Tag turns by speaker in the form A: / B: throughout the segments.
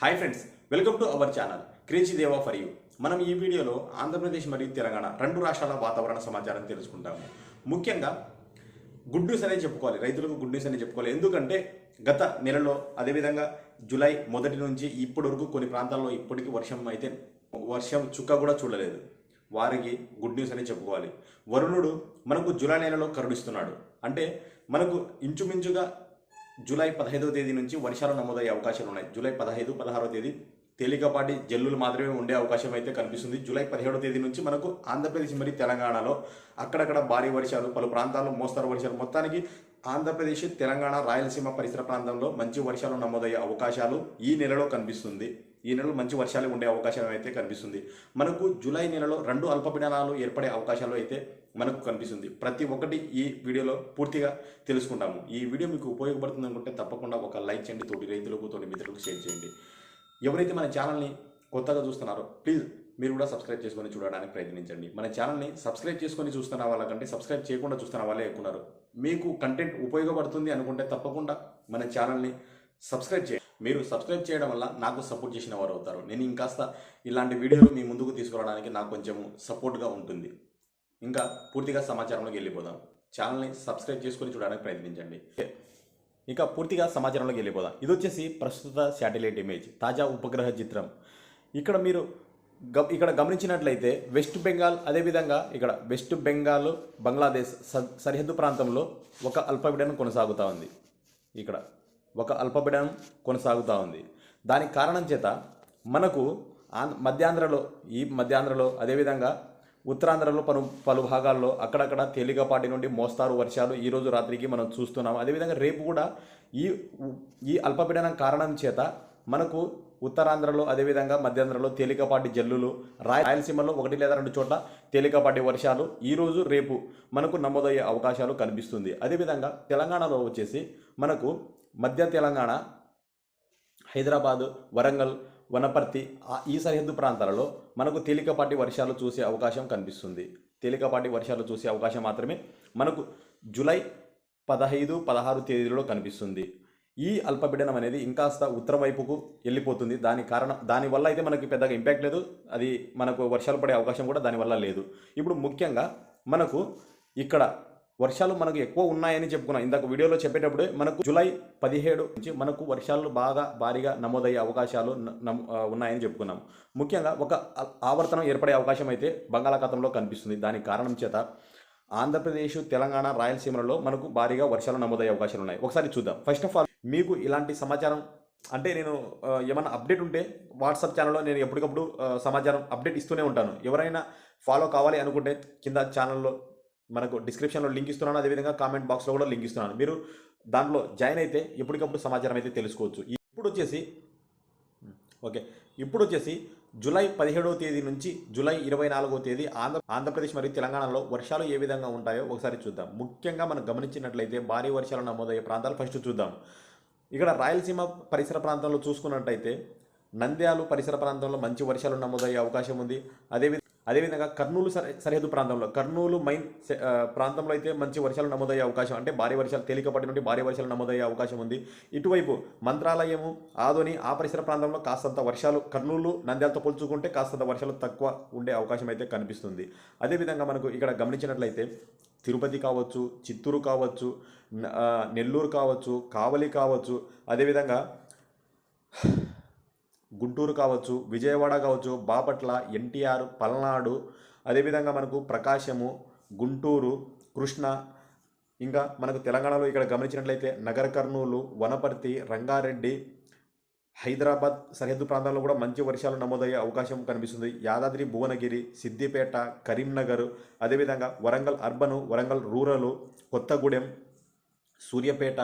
A: Hi friends welcome to our channel crazy Deva for you మనం ఈ వీడియోలో ఆంధ్రప్రదేశ్ మరియు తెలంగాణ రెండు రాష్ట్రాల వాతావరణ సమాచారం తెలుసుకుంటాము. ముఖ్యంగా గుడ్ న్యూస్ అనే చెప్పుకోవాలి రైతులకు గుడ్ న్యూస్ అనేది చెప్పుకోవాలి. ఎందుకంటే గత నెలలో అదేవిధంగా జూలై మొదటి నుంచి ఇప్పటి వరకు కొన్ని ప్రాంతాల్లో ఇప్పటికీ వర్షం అయితే వర్షం చుక్క కూడా చూడలేదు. వారికి గుడ్ న్యూస్ అని చెప్పుకోవాలి. వరుణుడు మనకు జూలై నెలలో కరుడిస్తున్నాడు అంటే మనకు ఇంచుమించుగా జూలై పదహైదవ తేదీ నుంచి వర్షాలు నమోదయ్యే అవకాశాలు ఉన్నాయి. జూలై పదహైదు పదహారవ తేదీ తేలికపాటి జల్లులు మాత్రమే ఉండే అవకాశం అయితే కనిపిస్తుంది. జూలై పదిహేడవ తేదీ నుంచి మనకు ఆంధ్రప్రదేశ్ మరియు తెలంగాణలో అక్కడక్కడ భారీ వర్షాలు పలు ప్రాంతాల్లో మోస్తరు వర్షాలు. మొత్తానికి ఆంధ్రప్రదేశ్ తెలంగాణ రాయలసీమ పరిసర ప్రాంతంలో మంచి వర్షాలు నమోదయ్యే అవకాశాలు ఈ నెలలో కనిపిస్తుంది. ఈ నెలలో మంచి వర్షాలు ఉండే అవకాశం అయితే కనిపిస్తుంది. మనకు జూలై నెలలో రెండు అల్పపీడనాలు ఏర్పడే అవకాశాలు అయితే మనకు కనిపిస్తుంది. ప్రతి ఒక్కటి ఈ వీడియోలో పూర్తిగా తెలుసుకుంటాము. ఈ వీడియో మీకు ఉపయోగపడుతుంది అనుకుంటే తప్పకుండా ఒక లైక్ చేయండి తోటి రైతులకు తోటి మిత్రులకు షేర్ చేయండి. ఎవరైతే మన ఛానల్ని కొత్తగా చూస్తున్నారో ప్లీజ్ మీరు కూడా సబ్స్క్రైబ్ చేసుకొని చూడడానికి ప్రయత్నించండి. మన ఛానల్ని సబ్స్క్రైబ్ చేసుకొని చూస్తున్న వాళ్ళకంటే సబ్స్క్రైబ్ చేయకుండా చూస్తున్న వాళ్ళే ఎక్కున్నారు మీకు కంటెంట్ ఉపయోగపడుతుంది అనుకుంటే తప్పకుండా మన ఛానల్ని సబ్స్క్రైబ్ చేయండి. మీరు సబ్స్క్రైబ్ చేయడం వల్ల నాకు సపోర్ట్ చేసిన వారు అవుతారు. నేను ఇంకాస్త ఇలాంటి వీడియోలు మీ ముందుకు తీసుకురావడానికి నాకు కొంచెం సపోర్ట్గా ఉంటుంది. ఇంకా పూర్తిగా సమాచారంలోకి వెళ్ళిపోదాం. ఛానల్ని సబ్స్క్రైబ్ చేసుకొని చూడడానికి ప్రయత్నించండి. ఇక పూర్తిగా సమాచారంలోకి వెళ్ళిపోదాం. ఇది వచ్చేసి ప్రస్తుత శాటిలైట్ ఇమేజ్ తాజా ఉపగ్రహ చిత్రం. ఇక్కడ మీరు గ ఇక్కడ గమనించినట్లయితే వెస్ట్ బెంగాల్ అదేవిధంగా ఇక్కడ వెస్ట్ బెంగాల్ బంగ్లాదేశ్ స- సరిహద్దు ప్రాంతంలో ఒక అల్పపీడనం కొనసాగుతూ ఉంది. ఇక్కడ ఒక అల్పపీడనం కొనసాగుతూ ఉంది. దానికి కారణం చేత మనకు ఆంధ్ర మధ్యాంధ్రలో ఈ మధ్యాంధ్రలో అదేవిధంగా ఉత్తరాంధ్రలో పలు పలు భాగాల్లో అక్కడక్కడ తేలికపాటి నుండి మోస్తారు వర్షాలు ఈరోజు రాత్రికి మనం చూస్తున్నాం. అదేవిధంగా రేపు కూడా ఈ ఈ అల్పపీడనం కారణం చేత మనకు ఉత్తరాంధ్రలో అదేవిధంగా మధ్యాంధ్రలో తేలికపాటి జల్లులు రాయ- రాయలసీమలో ఒకటి లేదా రెండు చోట్ల తేలికపాటి వర్షాలు ఈరోజు రేపు మనకు నమోదయ్యే అవకాశాలు కనిపిస్తుంది. అదేవిధంగా తెలంగాణలో వచ్చేసి మనకు మధ్య తెలంగాణ హైదరాబాద్ వరంగల్ వనపర్తి ఆ- ఈ సరిహద్దు ప్రాంతాలలో మనకు తేలికపాటి వర్షాలు చూసే అవకాశం కనిపిస్తుంది. తేలికపాటి వర్షాలు చూసే అవకాశం మాత్రమే మనకు జూలై పదహైదు పదహారు తేదీలలో కనిపిస్తుంది. ఈ అల్పపీడనం అనేది ఇంకాస్త ఉత్తర వైపుకు వెళ్ళిపోతుంది. దాని కారణం దానివల్ల అయితే మనకి పెద్దగా ఇంపాక్ట్ లేదు. అది మనకు వర్షాలు పడే అవకాశం కూడా దానివల్ల లేదు. ఇప్పుడు ముఖ్యంగా మనకు ఇక్కడ వర్షాలు మనకు ఎక్కువ ఉన్నాయని చెప్పుకున్నాం. ఇందాక వీడియోలో చెప్పేటప్పుడే మనకు జూలై పదిహేడు నుంచి మనకు వర్షాలు బాగా భారీగా నమోదయ్యే అవకాశాలు ఉన్నాయని చెప్పుకున్నాం. ముఖ్యంగా ఒక ఆవర్తనం ఏర్పడే అవకాశం అయితే బంగాళాఖాతంలో కనిపిస్తుంది. దానికి కారణం చేత ఆంధ్రప్రదేశ్ తెలంగాణ రాయలసీమలలో మనకు భారీగా వర్షాలు నమోదయ్యే అవకాశాలు ఉన్నాయి. ఒకసారి చూద్దాం. ఫస్ట్ ఆఫ్ ఆల్ మీకు ఇలాంటి సమాచారం అంటే నేను ఏమైనా అప్డేట్ ఉంటే వాట్సాప్ ఛానల్లో నేను ఎప్పటికప్పుడు సమాచారం అప్డేట్ ఇస్తూనే ఉంటాను. ఎవరైనా ఫాలో కావాలి అనుకుంటే కింద ఛానల్లో మనకు డిస్క్రిప్షన్లో లింక్ ఇస్తున్నాను అదేవిధంగా కామెంట్ బాక్స్లో కూడా లింక్ ఇస్తున్నాను. మీరు దాంట్లో జాయిన్ అయితే ఎప్పటికప్పుడు సమాచారం అయితే తెలుసుకోవచ్చు. ఇప్పుడు వచ్చేసి ఓకే. ఇప్పుడు వచ్చేసి జూలై పదిహేడవ తేదీ నుంచి జూలై ఇరవై నాలుగో తేదీ ఆంధ్ర ఆంధ్రప్రదేశ్ మరియు తెలంగాణలో వర్షాలు ఏ విధంగా ఉంటాయో ఒకసారి చూద్దాం. ముఖ్యంగా మనం గమనించినట్లయితే భారీ వర్షాలు నమోదయ్యే ప్రాంతాలు ఫస్ట్ చూద్దాం. ఇక్కడ రాయలసీమ పరిసర ప్రాంతంలో చూసుకున్నట్టయితే నంద్యాలు పరిసర ప్రాంతంలో మంచి వర్షాలు నమోదయ్యే అవకాశం ఉంది. అదేవిధంగా అదేవిధంగా కర్నూలు సరి సరిహద్దు ప్రాంతంలో కర్నూలు మైన్ ప్రాంతంలో అయితే మంచి వర్షాలు నమోదయ్యే అవకాశం అంటే భారీ వర్షాలు తేలికపాటి నుండి భారీ వర్షాలు నమోదయ్యే అవకాశం ఉంది. ఇటువైపు మంత్రాలయము ఆదోని ఆ పరిసర ప్రాంతంలో కాస్తంత వర్షాలు కర్నూలు నంద్యాలతో పోల్చుకుంటే కాస్తంత వర్షాలు తక్కువ ఉండే అవకాశం అయితే కనిపిస్తుంది. అదేవిధంగా మనకు ఇక్కడ గమనించినట్లయితే తిరుపతి కావచ్చు చిత్తూరు కావచ్చు నెల్లూరు కావచ్చు కావలి కావచ్చు అదేవిధంగా గుంటూరు కావచ్చు విజయవాడ కావచ్చు బాపట్ల ఎన్టీఆర్ పల్నాడు అదేవిధంగా మనకు ప్రకాశము గుంటూరు కృష్ణ ఇంకా మనకు తెలంగాణలో ఇక్కడ గమనించినట్లయితే నగర కర్నూలు వనపర్తి రంగారెడ్డి హైదరాబాద్ సరిహద్దు ప్రాంతాల్లో కూడా మంచి వర్షాలు నమోదయ్యే అవకాశం కనిపిస్తుంది. యాదాద్రి భువనగిరి సిద్దిపేట కరీంనగర్ అదేవిధంగా వరంగల్ అర్బను వరంగల్ రూరలు కొత్తగూడెం సూర్యాపేట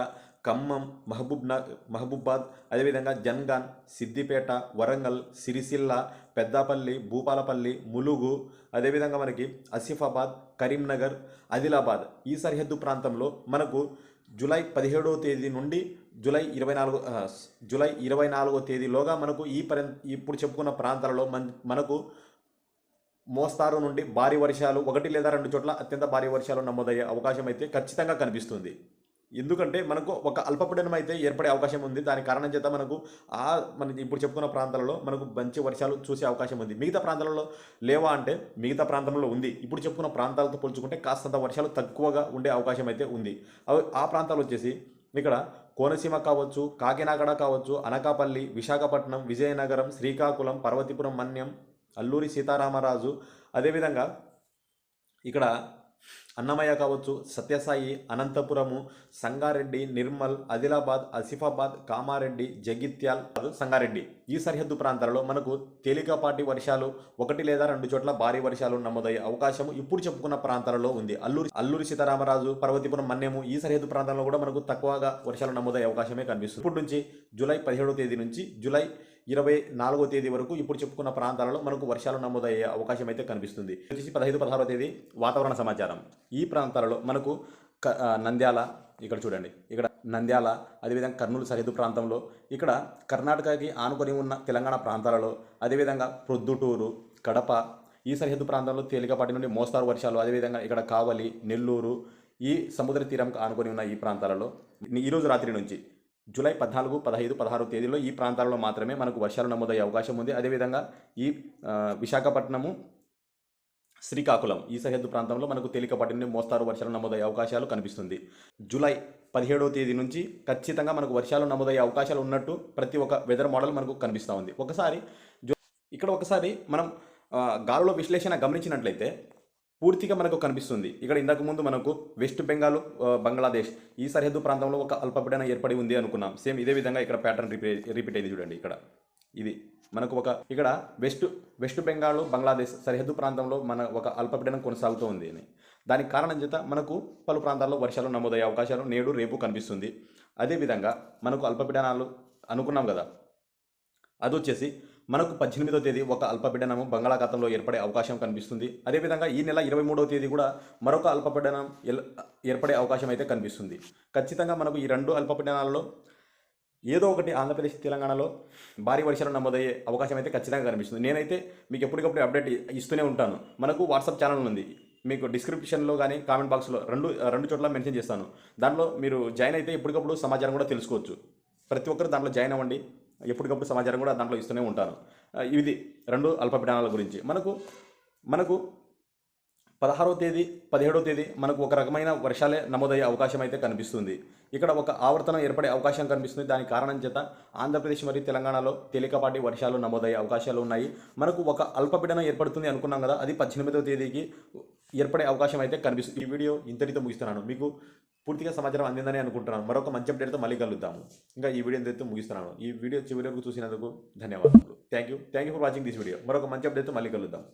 A: ఖమ్మం మహబూబ్నా మహబూబాద్ అదేవిధంగా జన్గాన్ సిద్దిపేట వరంగల్ సిరిసిల్ల పెద్దపల్లి భూపాలపల్లి ములుగు అదేవిధంగా మనకి ఆసిఫాబాద్ కరీంనగర్ ఆదిలాబాద్. ఈ సరిహద్దు ప్రాంతంలో మనకు జూలై పదిహేడవ తేదీ నుండి జూలై ఇరవై నాలుగు జూలై ఇరవై నాలుగో తేదీలోగా మనకు ఈ పరి ఇప్పుడు చెప్పుకున్న ప్రాంతాలలో మన మనకు మోస్తారు నుండి భారీ వర్షాలు ఒకటి లేదా రెండు చోట్ల అత్యంత భారీ వర్షాలు నమోదయ్యే అవకాశం అయితే ఖచ్చితంగా కనిపిస్తుంది. ఎందుకంటే మనకు ఒక అల్పపీడనం అయితే ఏర్పడే అవకాశం ఉంది. దాని కారణం చేత మనకు ఆ మన ఇప్పుడు చెప్పుకున్న ప్రాంతాలలో మనకు మంచి వర్షాలు చూసే అవకాశం ఉంది. మిగతా ప్రాంతాలలో లేవా అంటే మిగతా ప్రాంతంలో ఉంది. ఇప్పుడు చెప్పుకున్న ప్రాంతాలతో పోల్చుకుంటే కాస్తంత వర్షాలు తక్కువగా ఉండే అవకాశం అయితే ఉంది. అవి ఆ ప్రాంతాలు వచ్చేసి ఇక్కడ కోనసీమ కావచ్చు కాకినాడ కావచ్చు అనకాపల్లి విశాఖపట్నం విజయనగరం శ్రీకాకుళం పర్వతీపురం మన్యం అల్లూరి సీతారామరాజు అదేవిధంగా ఇక్కడ అన్నమయ్య కావచ్చు సత్యసాయి అనంతపురము సంగారెడ్డి నిర్మల్ ఆదిలాబాద్ ఆసిఫాబాద్ కామారెడ్డి జగిత్యాల్ సంగారెడ్డి. ఈ సరిహద్దు ప్రాంతాలలో మనకు తేలికపాటి వర్షాలు ఒకటి లేదా రెండు చోట్ల భారీ వర్షాలు నమోదయ్యే అవకాశం ఇప్పుడు చెప్పుకున్న ప్రాంతాలలో ఉంది. అల్లూరి అల్లూరి సీతారామరాజు పర్వతీపురం మన్యము ఈ సరిహద్దు ప్రాంతాల్లో కూడా మనకు తక్కువగా వర్షాలు నమోదయ్యే అవకాశమే కనిపిస్తుంది. ఇప్పటి నుంచి జూలై పదిహేడవ తేదీ నుంచి జూలై ఇరవై నాలుగో తేదీ వరకు ఇప్పుడు చెప్పుకున్న ప్రాంతాలలో మనకు వర్షాలు నమోదయ్యే అవకాశం అయితే కనిపిస్తుంది. వచ్చేసి పదహైదు పదహారో తేదీ వాతావరణ సమాచారం. ఈ ప్రాంతాలలో మనకు క- నంద్యాల ఇక్కడ చూడండి. ఇక్కడ నంద్యాల అదేవిధంగా కర్నూలు సరిహద్దు ప్రాంతంలో ఇక్కడ కర్ణాటకకి ఆనుకొని ఉన్న తెలంగాణ ప్రాంతాలలో అదేవిధంగా ప్రొద్దుటూరు కడప ఈ సరిహద్దు ప్రాంతంలో తేలికపాటి నుండి మోస్తారు వర్షాలు అదేవిధంగా ఇక్కడ కావలి నెల్లూరు ఈ సముద్ర తీరంకు ఆనుకొని ఉన్న ఈ ప్రాంతాలలో ఈరోజు రాత్రి నుంచి జూలై పద్నాలుగు పదహైదు పదహారు తేదీలో ఈ ప్రాంతాలలో మాత్రమే మనకు వర్షాలు నమోదయ్యే అవకాశం ఉంది. అదేవిధంగా ఈ విశాఖపట్నము శ్రీకాకుళం ఈ సరిహద్దు ప్రాంతంలో మనకు తేలికపాటి నుండి మోస్తారు వర్షాలు నమోదయ్యే అవకాశాలు కనిపిస్తుంది. జూలై పదిహేడవ తేదీ నుంచి ఖచ్చితంగా మనకు వర్షాలు నమోదయ్యే అవకాశాలు ఉన్నట్టు ప్రతి ఒక్క వెదర్ మోడల్ మనకు కనిపిస్తూ ఉంది. ఒకసారి ఇక్కడ ఒకసారి మనం గాలిలో గాలుల విశ్లేషణ గమనించినట్లయితే పూర్తిగా మనకు కనిపిస్తుంది. ఇక్కడ ఇంతకు ముందు మనకు వెస్ట్ బెంగాల్ బంగ్లాదేశ్ ఈ సరిహద్దు ప్రాంతంలో ఒక అల్పపీడనం ఏర్పడి ఉంది అనుకున్నాం. సేమ్ ఇదే విధంగా ఇక్కడ ప్యాటర్న్ రిపీట్ రిపీట్ అయింది చూడండి ఇక్కడ. ఇది మనకు ఒక ఇక్కడ వెస్ట్ వెస్ట్ బెంగాల్ బంగ్లాదేశ్ సరిహద్దు ప్రాంతంలో మన ఒక అల్పపీడనం కొనసాగుతూ ఉంది అని. దానికి కారణం చేత మనకు పలు ప్రాంతాల్లో వర్షాలు నమోదయ్యే అవకాశాలు నేడు రేపు కనిపిస్తుంది. అదేవిధంగా మనకు అల్పపీడనాలు అనుకున్నాం కదా. అది వచ్చేసి మనకు పద్దెనిమిదో తేదీ ఒక అల్పపీడనం బంగాళాఖాతంలో ఏర్పడే అవకాశం కనిపిస్తుంది. అదేవిధంగా ఈ నెల ఇరవై మూడవ తేదీ కూడా మరొక అల్పపీడనం ఎల్- ఏర్పడే అవకాశం అయితే కనిపిస్తుంది. ఖచ్చితంగా మనకు ఈ రెండు అల్పపీడనాలలో ఏదో ఒకటి ఆంధ్రప్రదేశ్ తెలంగాణలో భారీ వర్షాలు నమోదయ్యే అవకాశం అయితే ఖచ్చితంగా కనిపిస్తుంది. నేనైతే మీకు ఎప్పటికప్పుడు అప్డేట్ ఇస్తూనే ఉంటాను. మనకు వాట్సాప్ ఛానల్ ఉంది. మీకు డిస్క్రిప్షన్లో కానీ కామెంట్ బాక్స్లో రెండు రెండు చోట్ల మెన్షన్ చేస్తాను. దాంట్లో మీరు జాయిన్ అయితే ఎప్పటికప్పుడు సమాచారం కూడా తెలుసుకోవచ్చు. ప్రతి ఒక్కరు దాంట్లో జాయిన్ అవ్వండి. ఎప్పటికప్పుడు సమాచారం కూడా దాంట్లో ఇస్తూనే ఉంటాను. ఇది రెండు అల్పపీడనాల గురించి. మనకు మనకు పదహారవ తేదీ పదిహేడో తేదీ మనకు ఒక రకమైన వర్షాలే నమోదయ్యే అవకాశం అయితే కనిపిస్తుంది. ఇక్కడ ఒక ఆవర్తనం ఏర్పడే అవకాశం కనిపిస్తుంది. దాని కారణం చేత ఆంధ్రప్రదేశ్ మరియు తెలంగాణలో తేలికపాటి వర్షాలు నమోదయ్యే అవకాశాలు ఉన్నాయి. మనకు ఒక అల్పపీడనం ఏర్పడుతుంది అనుకున్నాం కదా అది పద్దెనిమిదవ తేదీకి ఏర్పడే అవకాశం అయితే కనిపిస్తుంది. ఈ వీడియో ఇంతటితో ముగిస్తున్నాను. మీకు పూర్తిగా సమాచారం అందిందని అనుకుంటున్నాను. మరొక మంచి అప్డేట్తో మళ్ళీ కలుద్దాము. ఇంకా ఈ వీడియో ఎంతైతే ముగిస్తున్నాను ఈ వీడియో చివరి వరకు చూసినందుకు ధన్యవాదాలు thank you thank you for watching this video మరొక మంచి అప్డేట్తో మళ్ళీ కలుద్దాం.